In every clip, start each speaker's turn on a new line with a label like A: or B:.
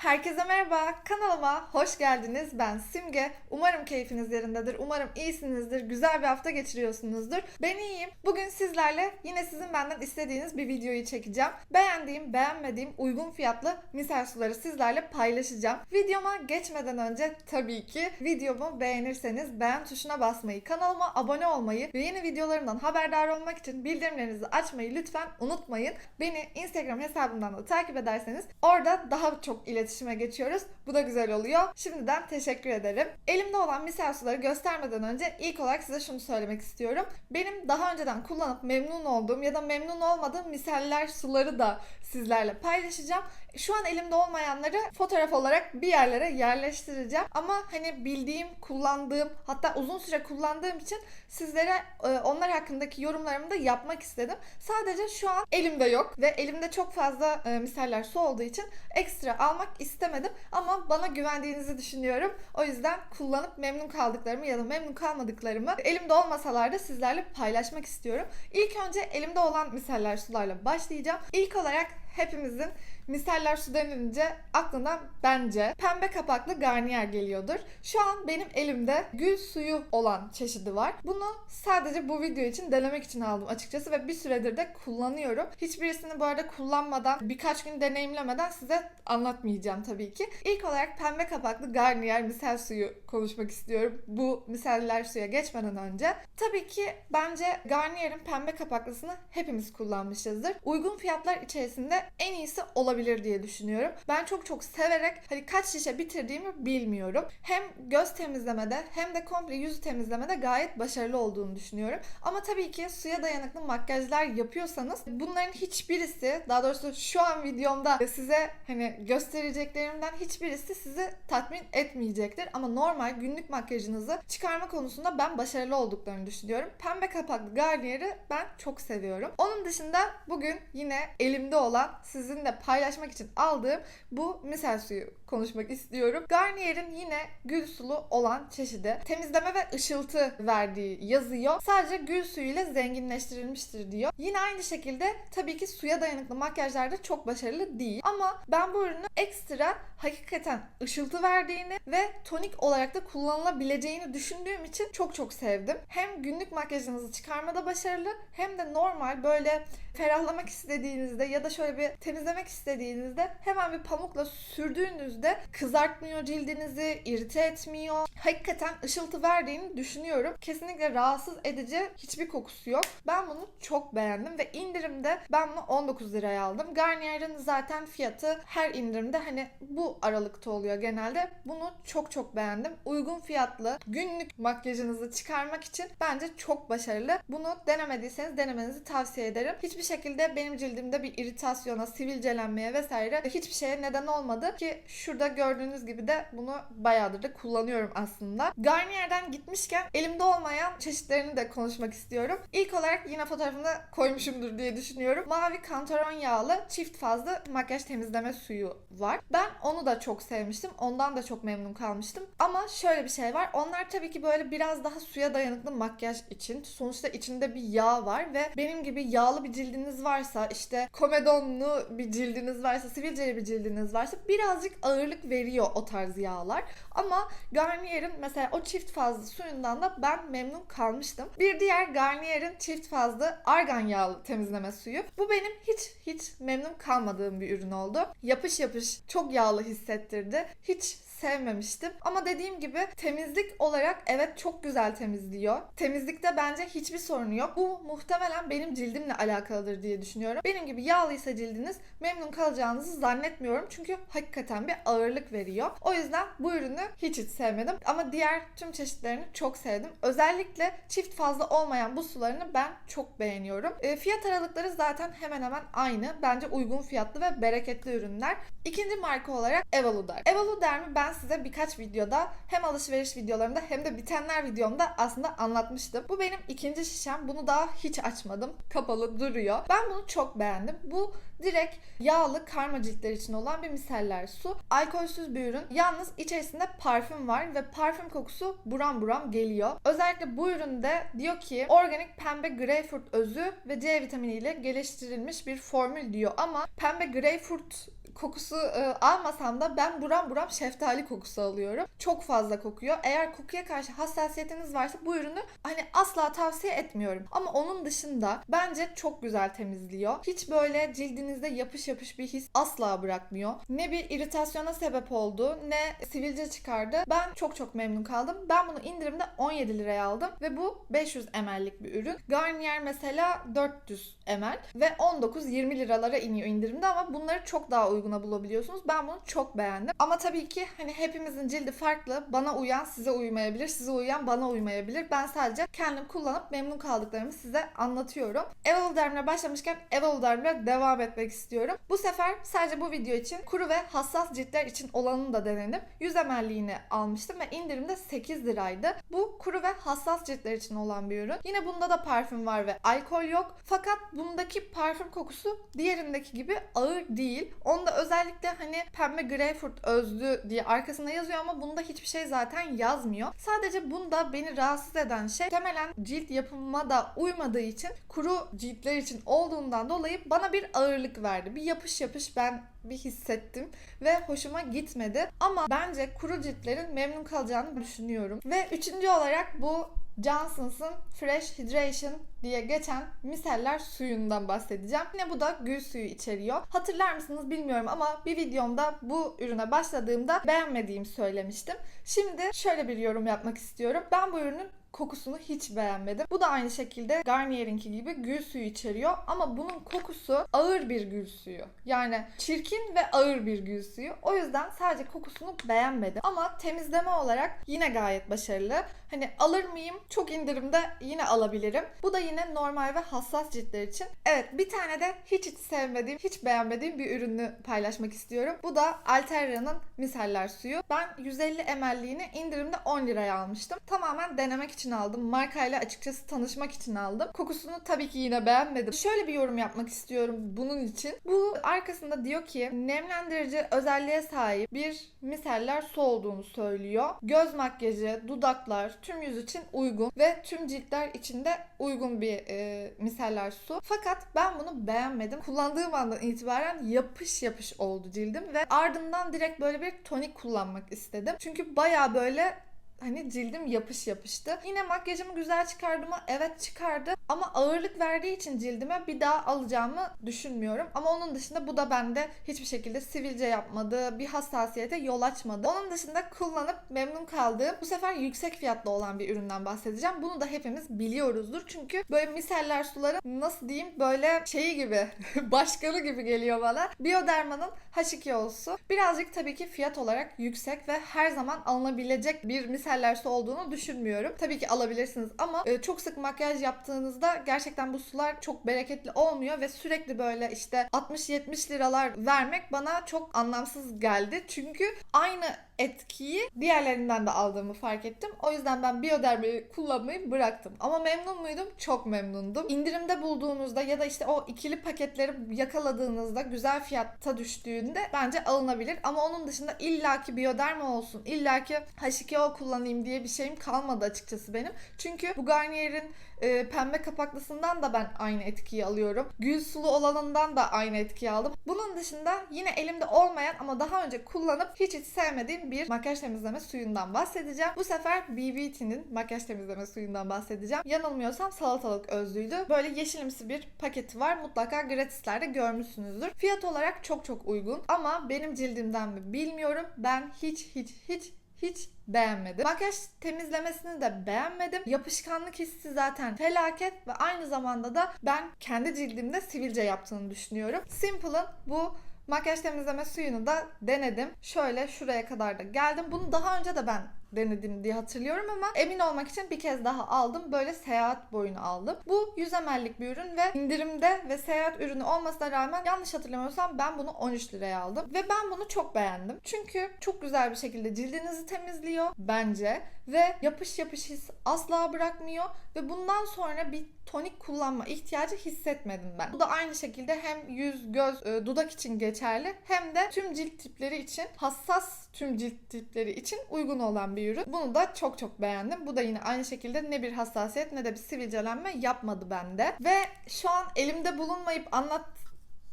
A: Herkese merhaba, kanalıma hoş geldiniz. Ben Simge. Umarım keyfiniz yerindedir. Umarım iyisinizdir. Güzel bir hafta geçiriyorsunuzdur. Ben iyiyim. Bugün sizlerle yine sizin benden istediğiniz bir videoyu çekeceğim. Beğendiğim, beğenmediğim, uygun fiyatlı misal suları sizlerle paylaşacağım. Videoma geçmeden önce tabii ki videomu beğenirseniz beğen tuşuna basmayı, kanalıma abone olmayı ve yeni videolarımdan haberdar olmak için bildirimlerinizi açmayı lütfen unutmayın. Beni Instagram hesabımdan da takip ederseniz orada daha çok iletişime geçiyoruz. Bu da güzel oluyor. Şimdiden teşekkür ederim. Elimde olan misal suları göstermeden önce ilk olarak size şunu söylemek istiyorum. Benim daha önceden kullanıp memnun olduğum ya da memnun olmadığım misaller suları da sizlerle paylaşacağım. Şu an elimde olmayanları fotoğraf olarak bir yerlere yerleştireceğim. Ama hani bildiğim, kullandığım, hatta uzun süre kullandığım için sizlere e, onlar hakkındaki yorumlarımı da yapmak istedim. Sadece şu an elimde yok ve elimde çok fazla e, misaller su olduğu için ekstra almak istemedim. Ama bana güvendiğinizi düşünüyorum. O yüzden kullanıp memnun kaldıklarımı ya da memnun kalmadıklarımı elimde olmasalar da sizlerle paylaşmak istiyorum. İlk önce elimde olan misaller sularla başlayacağım. İlk olarak hepimizin misaller su denilince aklına bence pembe kapaklı garniyer geliyordur. Şu an benim elimde gül suyu olan çeşidi var. Bunu sadece bu video için denemek için aldım açıkçası ve bir süredir de kullanıyorum. Hiçbirisini bu arada kullanmadan, birkaç gün deneyimlemeden size anlatmayacağım tabii ki. İlk olarak pembe kapaklı garniyer misal suyu konuşmak istiyorum. Bu misaller suya geçmeden önce. Tabii ki bence Garnier'in pembe kapaklısını hepimiz kullanmışızdır. Uygun fiyatlar içerisinde en iyisi olabilir diye düşünüyorum. Ben çok çok severek hani kaç şişe bitirdiğimi bilmiyorum. Hem göz temizlemede hem de komple yüzü temizlemede gayet başarılı olduğunu düşünüyorum. Ama tabii ki suya dayanıklı makyajlar yapıyorsanız bunların hiçbirisi daha doğrusu şu an videomda size hani göstereceklerimden hiçbirisi sizi tatmin etmeyecektir. Ama normal günlük makyajınızı çıkarma konusunda ben başarılı olduklarını düşünüyorum. Pembe kapaklı Garnier'i ben çok seviyorum. Onun dışında bugün yine elimde olan sizinle paylaşmak için aldığım bu misal suyu konuşmak istiyorum. Garnier'in yine gül sulu olan çeşidi. Temizleme ve ışıltı verdiği yazıyor. Sadece gül suyu ile zenginleştirilmiştir diyor. Yine aynı şekilde tabii ki suya dayanıklı makyajlarda çok başarılı değil. Ama ben bu ürünü ekstra hakikaten ışıltı verdiğini ve tonik olarak da kullanılabileceğini düşündüğüm için çok çok sevdim. Hem günlük makyajınızı çıkarmada başarılı hem de normal böyle ferahlamak istediğinizde ya da şöyle bir temizlemek istediğinizde hemen bir pamukla sürdüğünüzde kızartmıyor cildinizi, irite etmiyor. Hakikaten ışıltı verdiğini düşünüyorum. Kesinlikle rahatsız edici hiçbir kokusu yok. Ben bunu çok beğendim ve indirimde ben bunu 19 liraya aldım. Garnier'in zaten fiyatı her indirimde hani bu aralıkta oluyor genelde. Bunu çok çok beğendim. Uygun fiyatlı günlük makyajınızı çıkarmak için bence çok başarılı. Bunu denemediyseniz denemenizi tavsiye ederim. Hiçbir şekilde benim cildimde bir iritasyona, sivilcelenmeye vesaire hiçbir şeye neden olmadı ki şurada gördüğünüz gibi de bunu bayağıdır da kullanıyorum aslında. Garnier'den gitmişken elimde olmayan çeşitlerini de konuşmak istiyorum. İlk olarak yine fotoğrafını koymuşumdur diye düşünüyorum. Mavi kantaron yağlı çift fazlı makyaj temizleme suyu var. Ben onu da çok sevmiştim. Ondan da çok memnun kalmıştım. Ama şöyle bir şey var. Onlar tabii ki böyle biraz daha suya dayanıklı makyaj için. Sonuçta içinde bir yağ var ve benim gibi yağlı bir cildiniz varsa işte komedonlu bir cildiniz varsa, sivilceli bir cildiniz varsa birazcık ağırlık veriyor o tarz yağlar. Ama Garnier'in mesela o çift fazlı suyundan da ben memnun kalmıştım. Bir diğer Garnier'in çift fazlı argan yağlı temizleme suyu. Bu benim hiç hiç memnun kalmadığım bir ürün oldu. Yapış yapış çok yağlı hissettirdi. Hiç sevmemiştim. Ama dediğim gibi temizlik olarak evet çok güzel temizliyor. Temizlikte bence hiçbir sorunu yok. Bu muhtemelen benim cildimle alakalıdır diye düşünüyorum. Benim gibi yağlıysa cildiniz memnun kalacağınızı zannetmiyorum. Çünkü hakikaten bir ağırlık veriyor. O yüzden bu ürünü hiç hiç sevmedim. Ama diğer tüm çeşitlerini çok sevdim. Özellikle çift fazla olmayan bu sularını ben çok beğeniyorum. E, fiyat aralıkları zaten hemen hemen aynı. Bence uygun fiyatlı ve bereketli ürünler. İkinci marka olarak Evaluder. Evaluder'mi ben size birkaç videoda hem alışveriş videolarımda hem de bitenler videomda aslında anlatmıştım. Bu benim ikinci şişem. Bunu daha hiç açmadım. Kapalı duruyor. Ben bunu çok beğendim. Bu direkt yağlı karma ciltler için olan bir miseller su. Alkolsüz bir ürün. Yalnız içerisinde parfüm var ve parfüm kokusu buram buram geliyor. Özellikle bu üründe diyor ki organik pembe greyfurt özü ve C vitamini ile geliştirilmiş bir formül diyor ama pembe greyfurt kokusu e, almasam da ben buram buram şeftali kokusu alıyorum. Çok fazla kokuyor. Eğer kokuya karşı hassasiyetiniz varsa bu ürünü hani asla tavsiye etmiyorum. Ama onun dışında bence çok güzel temizliyor. Hiç böyle cildinizde yapış yapış bir his asla bırakmıyor. Ne bir iritasyona sebep oldu ne sivilce çıkardı. Ben çok çok memnun kaldım. Ben bunu indirimde 17 liraya aldım ve bu 500 ml'lik bir ürün. Garnier mesela 400 ml ve 19-20 liralara iniyor indirimde ama bunları çok daha uyguna bulabiliyorsunuz. Ben bunu çok beğendim. Ama tabii ki hani hepimizin cildi farklı. Bana uyan size uymayabilir. Size uyan bana uymayabilir. Ben sadece kendim kullanıp memnun kaldıklarımı size anlatıyorum. Evoloderm'le başlamışken Evoloderm'le devam etmek istiyorum. Bu sefer sadece bu video için kuru ve hassas ciltler için olanını da denedim. 100 ml'liğini almıştım ve indirimde 8 liraydı. Bu kuru ve hassas ciltler için olan bir ürün. Yine bunda da parfüm var ve alkol yok. Fakat bundaki parfüm kokusu diğerindeki gibi ağır değil. Onda özellikle hani pembe greyfurt özlü diye arkasında yazıyor ama bunda hiçbir şey zaten yazmıyor. Sadece bunda beni rahatsız eden şey temelen cilt yapıma da uymadığı için kuru ciltler için olduğundan dolayı bana bir ağırlık verdi. Bir yapış yapış ben bir hissettim ve hoşuma gitmedi. Ama bence kuru ciltlerin memnun kalacağını düşünüyorum. Ve üçüncü olarak bu Johnson's'ın Fresh Hydration diye geçen miseller suyundan bahsedeceğim. Yine bu da gül suyu içeriyor. Hatırlar mısınız bilmiyorum ama bir videomda bu ürüne başladığımda beğenmediğimi söylemiştim. Şimdi şöyle bir yorum yapmak istiyorum. Ben bu ürünün kokusunu hiç beğenmedim. Bu da aynı şekilde Garnier'inki gibi gül suyu içeriyor ama bunun kokusu ağır bir gül suyu. Yani çirkin ve ağır bir gül suyu. O yüzden sadece kokusunu beğenmedim. Ama temizleme olarak yine gayet başarılı. Hani alır mıyım? Çok indirimde yine alabilirim. Bu da yine normal ve hassas ciltler için. Evet bir tane de hiç hiç sevmediğim, hiç beğenmediğim bir ürünü paylaşmak istiyorum. Bu da Alterra'nın miseller suyu. Ben 150 ml'liğini indirimde 10 liraya almıştım. Tamamen denemek için aldım. Markayla açıkçası tanışmak için aldım. Kokusunu tabii ki yine beğenmedim. Şöyle bir yorum yapmak istiyorum bunun için. Bu arkasında diyor ki nemlendirici özelliğe sahip bir miseller su olduğunu söylüyor. Göz makyajı, dudaklar, tüm yüz için uygun ve tüm ciltler için de uygun bir e, miseller su. Fakat ben bunu beğenmedim. Kullandığım andan itibaren yapış yapış oldu cildim ve ardından direkt böyle bir tonik kullanmak istedim. Çünkü baya böyle hani cildim yapış yapıştı. Yine makyajımı güzel çıkardı mı? Evet çıkardı. Ama ağırlık verdiği için cildime bir daha alacağımı düşünmüyorum. Ama onun dışında bu da bende hiçbir şekilde sivilce yapmadı, bir hassasiyete yol açmadı. Onun dışında kullanıp memnun kaldığım, bu sefer yüksek fiyatlı olan bir üründen bahsedeceğim. Bunu da hepimiz biliyoruzdur. Çünkü böyle miseller suları nasıl diyeyim böyle şeyi gibi, başkanı gibi geliyor bana. Bioderma'nın H2O'su. Birazcık tabii ki fiyat olarak yüksek ve her zaman alınabilecek bir miseller su olduğunu düşünmüyorum. Tabii ki alabilirsiniz ama e, çok sık makyaj yaptığınızda gerçekten bu sular çok bereketli olmuyor ve sürekli böyle işte 60-70 liralar vermek bana çok anlamsız geldi. Çünkü aynı etkiyi diğerlerinden de aldığımı fark ettim. O yüzden ben Bioderma'yı kullanmayı bıraktım. Ama memnun muydum? Çok memnundum. İndirimde bulduğunuzda ya da işte o ikili paketleri yakaladığınızda güzel fiyatta düştüğünde bence alınabilir. Ama onun dışında illaki Bioderma olsun, illaki H2O kullanayım diye bir şeyim kalmadı açıkçası benim. Çünkü bu Garnier'in e, pembe kapaklısından da ben aynı etkiyi alıyorum. Gül sulu olanından da aynı etkiyi aldım. Bunun dışında yine elimde olmayan ama daha önce kullanıp hiç hiç sevmediğim bir makyaj temizleme suyundan bahsedeceğim. Bu sefer BBT'nin makyaj temizleme suyundan bahsedeceğim. Yanılmıyorsam salatalık özlüydü. Böyle yeşilimsi bir paketi var. Mutlaka gratislerde görmüşsünüzdür. Fiyat olarak çok çok uygun ama benim cildimden mi bilmiyorum. Ben hiç hiç hiç hiç beğenmedim. Makyaj temizlemesini de beğenmedim. Yapışkanlık hissi zaten felaket ve aynı zamanda da ben kendi cildimde sivilce yaptığını düşünüyorum. Simple'ın bu makyaj temizleme suyunu da denedim. Şöyle şuraya kadar da geldim. Bunu daha önce de ben denedim diye hatırlıyorum ama emin olmak için bir kez daha aldım. Böyle seyahat boyunu aldım. Bu 100 ml'lik bir ürün ve indirimde ve seyahat ürünü olmasına rağmen yanlış hatırlamıyorsam ben bunu 13 liraya aldım. Ve ben bunu çok beğendim. Çünkü çok güzel bir şekilde cildinizi temizliyor bence ve yapış yapış his asla bırakmıyor ve bundan sonra bir tonik kullanma ihtiyacı hissetmedim ben. Bu da aynı şekilde hem yüz, göz, e, dudak için geçerli hem de tüm cilt tipleri için hassas tüm cilt tipleri için uygun olan bir ürün. Bunu da çok çok beğendim. Bu da yine aynı şekilde ne bir hassasiyet ne de bir sivilcelenme yapmadı bende. Ve şu an elimde bulunmayıp anlat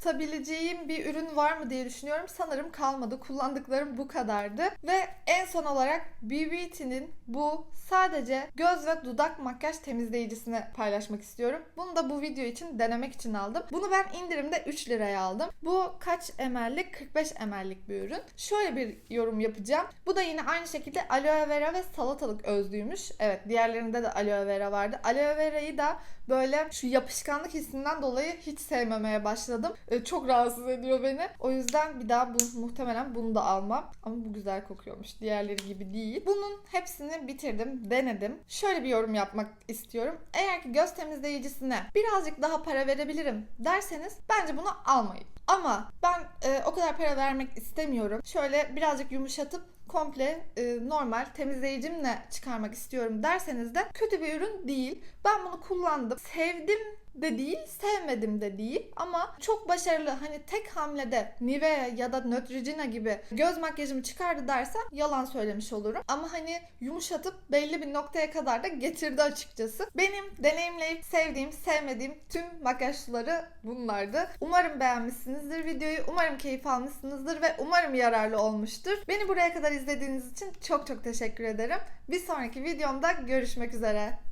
A: anlatabileceğim bir ürün var mı diye düşünüyorum. Sanırım kalmadı. Kullandıklarım bu kadardı. Ve en son olarak BBT'nin bu sadece göz ve dudak makyaj temizleyicisini paylaşmak istiyorum. Bunu da bu video için denemek için aldım. Bunu ben indirimde 3 liraya aldım. Bu kaç ml'lik? 45 ml'lik bir ürün. Şöyle bir yorum yapacağım. Bu da yine aynı şekilde aloe vera ve salatalık özlüymüş. Evet diğerlerinde de aloe vera vardı. Aloe vera'yı da böyle şu yapışkanlık hissinden dolayı hiç sevmemeye başladım. Ee, çok rahatsız ediyor beni. O yüzden bir daha bu, muhtemelen bunu da almam. Ama bu güzel kokuyormuş. Diğerleri gibi değil. Bunun hepsini bitirdim, denedim. Şöyle bir yorum yapmak istiyorum. Eğer ki göz temizleyicisine birazcık daha para verebilirim derseniz bence bunu almayın. Ama ben e, o kadar para vermek istemiyorum. Şöyle birazcık yumuşatıp komple e, normal temizleyicimle çıkarmak istiyorum derseniz de kötü bir ürün değil. Ben bunu kullandım. Sevdim de değil, sevmedim de değil ama çok başarılı. Hani tek hamlede Nivea ya da Neutrogena gibi göz makyajımı çıkardı dersem yalan söylemiş olurum. Ama hani yumuşatıp belli bir noktaya kadar da getirdi açıkçası. Benim deneyimleyip sevdiğim, sevmediğim tüm makyaj suları bunlardı. Umarım beğenmişsinizdir videoyu. Umarım keyif almışsınızdır ve umarım yararlı olmuştur. Beni buraya kadar izlediğiniz için çok çok teşekkür ederim. Bir sonraki videomda görüşmek üzere.